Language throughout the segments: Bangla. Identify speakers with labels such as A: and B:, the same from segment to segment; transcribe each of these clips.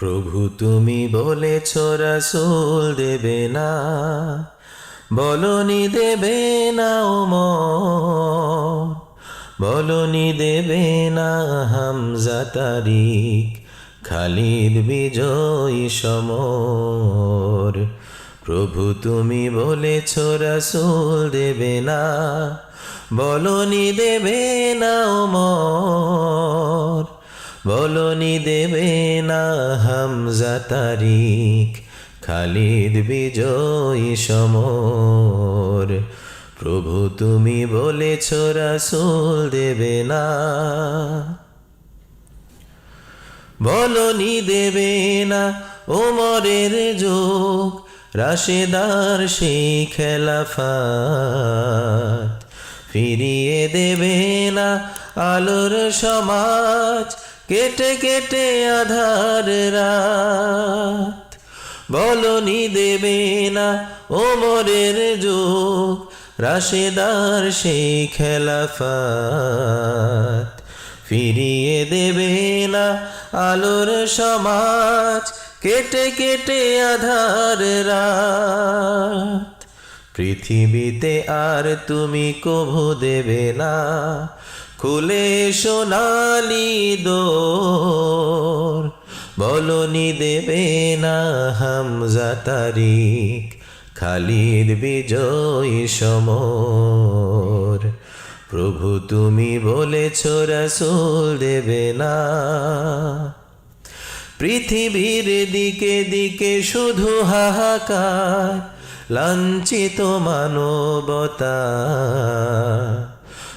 A: প্রভু তুমি বলেছ, রাসূল দেবে না, বলনি দেবে না ওমর, বলনি দেবে না হামজা তারিক, খালিদ বিজয়ী সমর। প্রভু তুমি বলেছ, রাসূল দেবে না, বলনি দেবে না ওমর বলনি দেবে না হামজা তারিক, খালিদ বিজয়ী সমর। প্রভু তুমি বলেছ রাসূল দেবে না। বলনি দেবে না ওমরের যোগ, রাশেদার সেই খেলাফাত। ফিরিয়ে দেবে না আলোর সমাজ কেটে কেটে আধার রাত। বলনি দেবে না ওমরের যোগ, রাশেদার সেই খেলাফাত। ফিরিয়ে দেবে না আলোর সমাজ, কেটে কেটে আধার রাত। পৃথিবীতে আর তুমি কভু দেবে না খুলে সোনালি দোর, বলনি দেবে না হামজা তারিক, খালিদ বিজয়ী সমর। প্রভু তুমি বলেছ, রাসূল দেবে না। পৃথিবীর দিকে দিকে শুধু হাহাকার, লাঞ্ছিত মানবতা।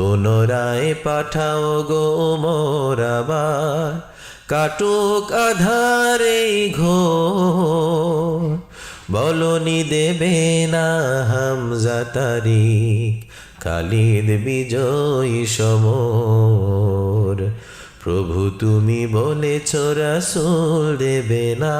A: পুনরায় পাঠাও গো মোরাবার কাটুক আধারে ঘোর। বলনি দেবে না হামজা তারিক খালিদ বিজয়ী সমর। প্রভু তুমি বলেছ রাসূল দেবে না।